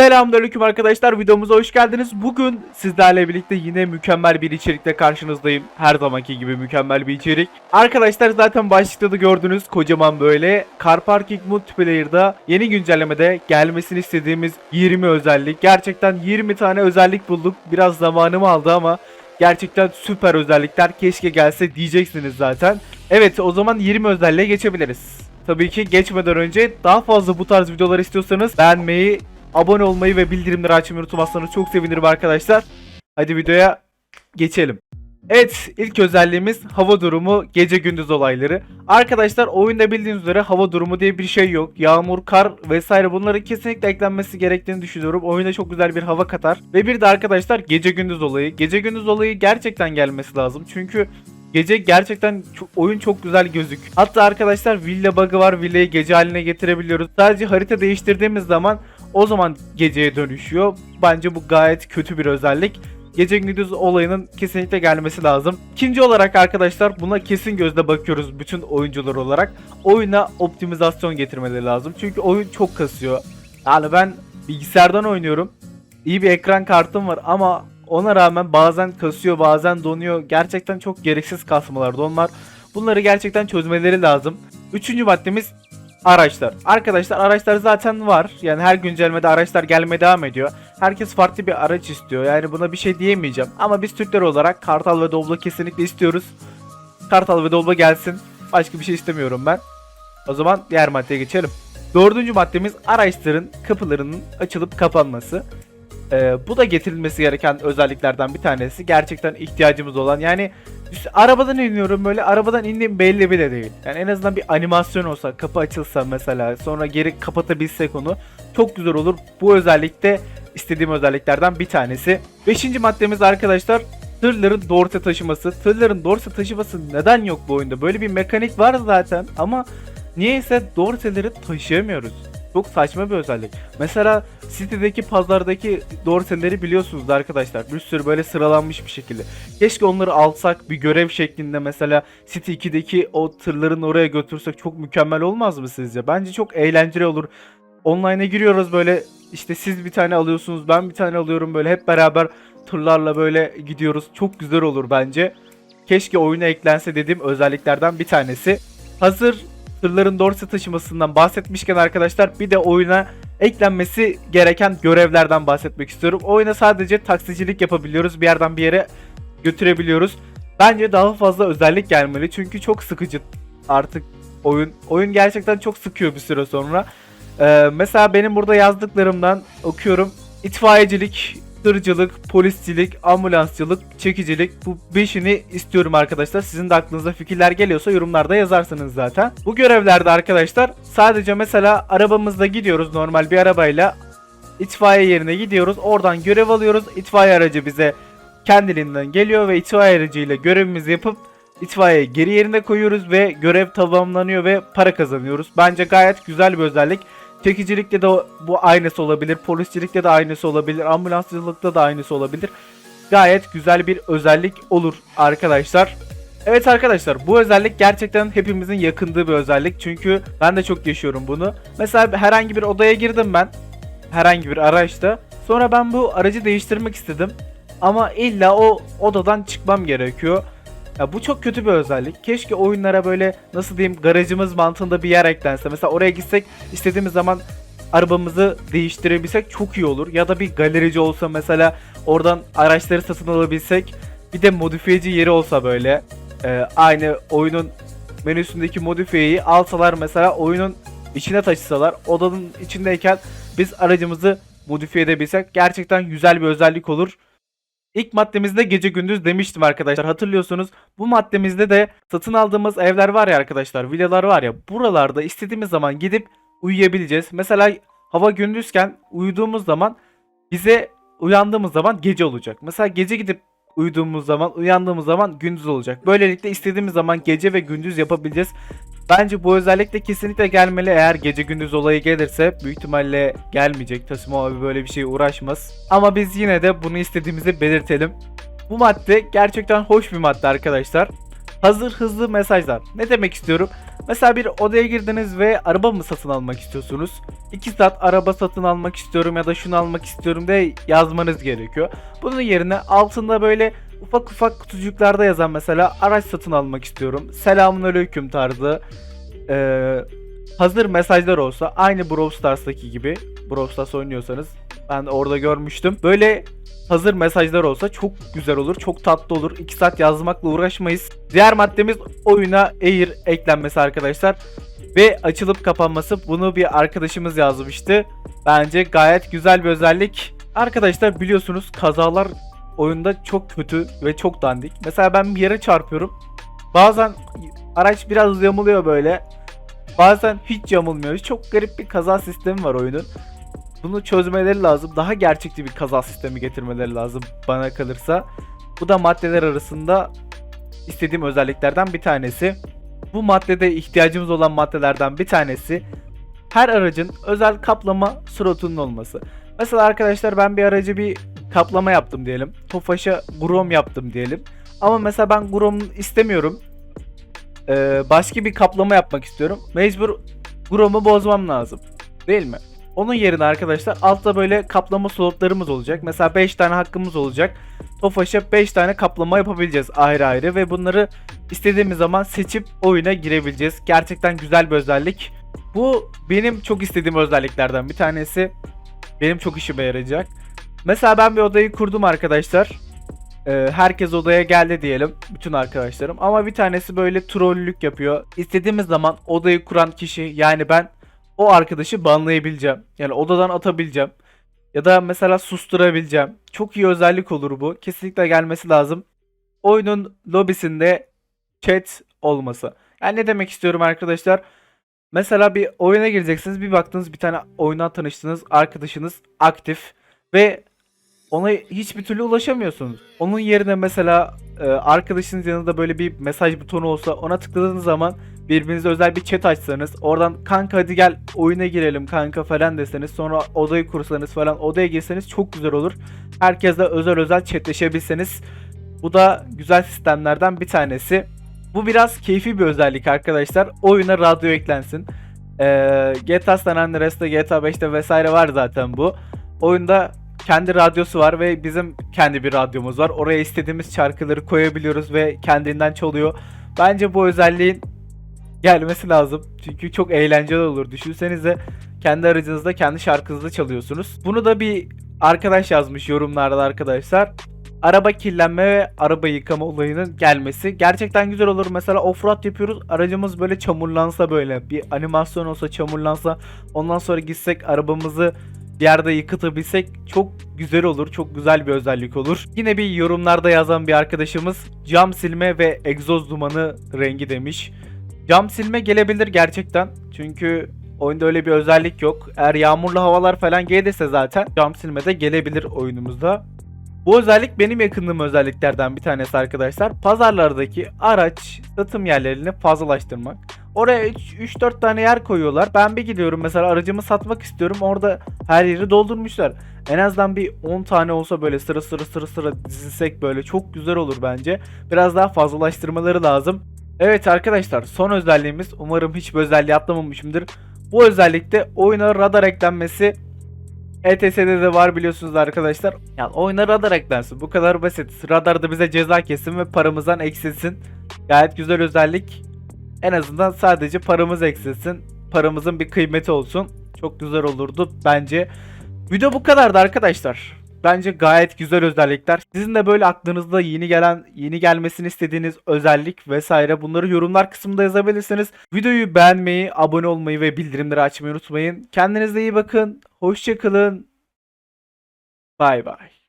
Selamünaleyküm arkadaşlar videomuza hoş geldiniz. Bugün sizlerle birlikte yine mükemmel bir içerikle karşınızdayım. Her zamanki gibi mükemmel bir içerik. Arkadaşlar zaten başlıkta da gördünüz kocaman böyle Car Parking Multiplayer'da yeni güncellemede gelmesini istediğimiz 20 özellik. Gerçekten 20 tane özellik bulduk. Biraz zamanımı aldı ama gerçekten süper özellikler keşke gelse diyeceksiniz zaten. Evet o zaman 20 özelliğe geçebiliriz. Tabii ki geçmeden önce daha fazla bu tarz videolar istiyorsanız beğenmeyi, abone olmayı ve bildirimleri açmayı unutmazsanız çok sevinirim arkadaşlar. Hadi videoya geçelim. Evet ilk özelliğimiz hava durumu gece gündüz olayları. Arkadaşlar oyunda bildiğiniz üzere hava durumu diye bir şey yok. Yağmur, kar vesaire bunların kesinlikle eklenmesi gerektiğini düşünüyorum. Oyuna çok güzel bir hava katar. Ve bir de arkadaşlar gece gündüz olayı. Gece gündüz olayı gerçekten gelmesi lazım. Çünkü Gece gerçekten oyun çok güzel gözük. Hatta arkadaşlar villa bug'ı var. Villayı gece haline getirebiliyoruz. Sadece harita değiştirdiğimiz zaman o zaman geceye dönüşüyor. Bence bu gayet kötü bir özellik. Gece gündüz olayının kesinlikle gelmesi lazım. İkinci olarak arkadaşlar buna kesin gözle bakıyoruz bütün oyuncular olarak. Oyuna optimizasyon getirmeleri lazım. Çünkü oyun çok kasıyor. Yani ben bilgisayardan oynuyorum. İyi bir ekran kartım var ama ona rağmen bazen kasıyor bazen donuyor. Gerçekten çok gereksiz kasmalar donlar. Bunları gerçekten çözmeleri lazım. Üçüncü maddemiz araçlar. Arkadaşlar araçlar zaten var. Yani her güncellemede araçlar gelmeye devam ediyor. Herkes farklı bir araç istiyor. Yani buna bir şey diyemeyeceğim. Ama biz Türkler olarak Kartal ve Doblo kesinlikle istiyoruz. Kartal ve Doblo gelsin. Başka bir şey istemiyorum ben. O zaman diğer maddeye geçelim. Dördüncü maddemiz araçların kapılarının açılıp kapanması. Ee, bu da getirilmesi gereken özelliklerden bir tanesi. Gerçekten ihtiyacımız olan. Yani biz arabadan iniyorum böyle arabadan indiğim belli bile değil. Yani en azından bir animasyon olsa kapı açılsa mesela sonra geri kapatabilsek onu çok güzel olur. Bu özellik de istediğim özelliklerden bir tanesi. Beşinci maddemiz arkadaşlar tırların dorse taşıması. Tırların dorse taşıması neden yok bu oyunda? Böyle bir mekanik var zaten ama niyeyse dorseleri taşıyamıyoruz. Çok saçma bir özellik. Mesela City'deki pazardaki dorseleri biliyorsunuz arkadaşlar. Bir sürü böyle sıralanmış bir şekilde. Keşke onları alsak bir görev şeklinde mesela City 2'deki o tırların oraya götürsek çok mükemmel olmaz mı sizce? Bence çok eğlenceli olur. Online'a giriyoruz böyle işte siz bir tane alıyorsunuz ben bir tane alıyorum böyle hep beraber tırlarla böyle gidiyoruz. Çok güzel olur bence. Keşke oyuna eklense dediğim özelliklerden bir tanesi. Hazır tırların dorse taşımasından bahsetmişken arkadaşlar bir de oyuna eklenmesi gereken görevlerden bahsetmek istiyorum. Oyuna sadece taksicilik yapabiliyoruz. Bir yerden bir yere götürebiliyoruz. Bence daha fazla özellik gelmeli. Çünkü çok sıkıcı artık oyun. Oyun gerçekten çok sıkıyor bir süre sonra. Ee, mesela benim burada yazdıklarımdan okuyorum. İtfaiyecilik, tırcılık, poliscilik, ambulansçılık, çekicilik bu beşini istiyorum arkadaşlar. Sizin de aklınıza fikirler geliyorsa yorumlarda yazarsınız zaten. Bu görevlerde arkadaşlar sadece mesela arabamızda gidiyoruz normal bir arabayla itfaiye yerine gidiyoruz. Oradan görev alıyoruz. İtfaiye aracı bize kendiliğinden geliyor ve itfaiye aracıyla görevimizi yapıp itfaiye geri yerine koyuyoruz ve görev tamamlanıyor ve para kazanıyoruz. Bence gayet güzel bir özellik. Çekicilikte de bu aynısı olabilir. Polisçilikte de aynısı olabilir. Ambulansçılıkta da aynısı olabilir. Gayet güzel bir özellik olur arkadaşlar. Evet arkadaşlar bu özellik gerçekten hepimizin yakındığı bir özellik. Çünkü ben de çok yaşıyorum bunu. Mesela herhangi bir odaya girdim ben. Herhangi bir araçta. Sonra ben bu aracı değiştirmek istedim. Ama illa o odadan çıkmam gerekiyor. Ya bu çok kötü bir özellik. Keşke oyunlara böyle nasıl diyeyim garajımız mantığında bir yer eklense. Mesela oraya gitsek istediğimiz zaman arabamızı değiştirebilsek çok iyi olur. Ya da bir galerici olsa mesela oradan araçları satın alabilsek. Bir de modifiyeci yeri olsa böyle. Ee, aynı oyunun menüsündeki modifiyeyi alsalar mesela oyunun içine taşısalar odanın içindeyken biz aracımızı modifiye edebilsek gerçekten güzel bir özellik olur. İlk maddemizde gece gündüz demiştim arkadaşlar hatırlıyorsunuz. Bu maddemizde de satın aldığımız evler var ya arkadaşlar villalar var ya buralarda istediğimiz zaman gidip uyuyabileceğiz. Mesela hava gündüzken uyuduğumuz zaman bize uyandığımız zaman gece olacak. Mesela gece gidip uyuduğumuz zaman uyandığımız zaman gündüz olacak. Böylelikle istediğimiz zaman gece ve gündüz yapabileceğiz. Bence bu özellik de kesinlikle gelmeli. Eğer gece gündüz olayı gelirse büyük ihtimalle gelmeyecek. Tasimo abi böyle bir şeye uğraşmaz. Ama biz yine de bunu istediğimizi belirtelim. Bu madde gerçekten hoş bir madde arkadaşlar. Hazır hızlı mesajlar. Ne demek istiyorum? Mesela bir odaya girdiniz ve araba mı satın almak istiyorsunuz? 2 saat araba satın almak istiyorum ya da şunu almak istiyorum de yazmanız gerekiyor. Bunun yerine altında böyle ufak ufak kutucuklarda yazan mesela araç satın almak istiyorum. Selamun aleyküm tarzı. Ee, hazır mesajlar olsa aynı Brawl Stars'taki gibi Brawl Stars oynuyorsanız ben orada görmüştüm. Böyle hazır mesajlar olsa çok güzel olur, çok tatlı olur. 2 saat yazmakla uğraşmayız. Diğer maddemiz oyuna Air eklenmesi arkadaşlar. Ve açılıp kapanması bunu bir arkadaşımız yazmıştı. Bence gayet güzel bir özellik. Arkadaşlar biliyorsunuz kazalar oyunda çok kötü ve çok dandik. Mesela ben bir yere çarpıyorum. Bazen araç biraz yamuluyor böyle. Bazen hiç yamulmuyor. Çok garip bir kaza sistemi var oyunun. Bunu çözmeleri lazım. Daha gerçekçi bir kaza sistemi getirmeleri lazım bana kalırsa. Bu da maddeler arasında istediğim özelliklerden bir tanesi. Bu maddede ihtiyacımız olan maddelerden bir tanesi her aracın özel kaplama slotunun olması. Mesela arkadaşlar ben bir aracı bir kaplama yaptım diyelim. Tofaş'a grom yaptım diyelim. Ama mesela ben grom istemiyorum. Ee, başka bir kaplama yapmak istiyorum. Mecbur grom'u bozmam lazım. Değil mi? Onun yerine arkadaşlar altta böyle kaplama slotlarımız olacak. Mesela 5 tane hakkımız olacak. Tofaş'a 5 tane kaplama yapabileceğiz ayrı ayrı ve bunları istediğimiz zaman seçip oyuna girebileceğiz. Gerçekten güzel bir özellik. Bu benim çok istediğim özelliklerden bir tanesi. Benim çok işime yarayacak. Mesela ben bir odayı kurdum arkadaşlar. Ee, herkes odaya geldi diyelim. Bütün arkadaşlarım. Ama bir tanesi böyle trollülük yapıyor. İstediğimiz zaman odayı kuran kişi yani ben o arkadaşı banlayabileceğim. Yani odadan atabileceğim. Ya da mesela susturabileceğim. Çok iyi özellik olur bu. Kesinlikle gelmesi lazım. Oyunun lobisinde chat olması. Yani ne demek istiyorum arkadaşlar? Mesela bir oyuna gireceksiniz. Bir baktınız bir tane oyuna tanıştınız. Arkadaşınız aktif ve ona hiçbir türlü ulaşamıyorsunuz. Onun yerine mesela e, arkadaşınız yanında böyle bir mesaj butonu olsa ona tıkladığınız zaman birbirinize özel bir chat açsanız oradan kanka hadi gel oyuna girelim kanka falan deseniz sonra odayı kursanız falan odaya girseniz çok güzel olur. Herkesle özel özel chatleşebilseniz bu da güzel sistemlerden bir tanesi. Bu biraz keyfi bir özellik arkadaşlar. Oyuna radyo eklensin. Ee, GTA San Andreas'ta, GTA 5'te vesaire var zaten bu. Oyunda kendi radyosu var ve bizim kendi bir radyomuz var. Oraya istediğimiz şarkıları koyabiliyoruz ve kendinden çalıyor. Bence bu özelliğin gelmesi lazım. Çünkü çok eğlenceli olur. Düşünsenize kendi aracınızda kendi şarkınızı çalıyorsunuz. Bunu da bir arkadaş yazmış yorumlarda arkadaşlar. Araba kirlenme ve araba yıkama olayının gelmesi gerçekten güzel olur. Mesela offroad yapıyoruz. Aracımız böyle çamurlansa böyle bir animasyon olsa çamurlansa ondan sonra gitsek arabamızı bir yerde yıkatabilsek çok güzel olur. Çok güzel bir özellik olur. Yine bir yorumlarda yazan bir arkadaşımız cam silme ve egzoz dumanı rengi demiş. Cam silme gelebilir gerçekten. Çünkü oyunda öyle bir özellik yok. Eğer yağmurlu havalar falan gelirse zaten cam silme de gelebilir oyunumuzda. Bu özellik benim yakındığım özelliklerden bir tanesi arkadaşlar. Pazarlardaki araç satım yerlerini fazlalaştırmak. Oraya 3-4 tane yer koyuyorlar. Ben bir gidiyorum mesela aracımı satmak istiyorum. Orada her yeri doldurmuşlar. En azından bir 10 tane olsa böyle sıra sıra sıra sıra dizilsek böyle çok güzel olur bence. Biraz daha fazlalaştırmaları lazım. Evet arkadaşlar son özelliğimiz umarım hiçbir özelliği atlamamışımdır. Bu özellikte oyuna radar eklenmesi ETS'de de var biliyorsunuz arkadaşlar. Yani oyuna radar eklensin. Bu kadar basit. Radar da bize ceza kesin ve paramızdan eksilsin. Gayet güzel özellik. En azından sadece paramız eksilsin. Paramızın bir kıymeti olsun. Çok güzel olurdu bence. Video bu kadardı arkadaşlar. Bence gayet güzel özellikler. Sizin de böyle aklınızda yeni gelen, yeni gelmesini istediğiniz özellik vesaire bunları yorumlar kısmında yazabilirsiniz. Videoyu beğenmeyi, abone olmayı ve bildirimleri açmayı unutmayın. Kendinize iyi bakın. Hoşçakalın. Bay bay.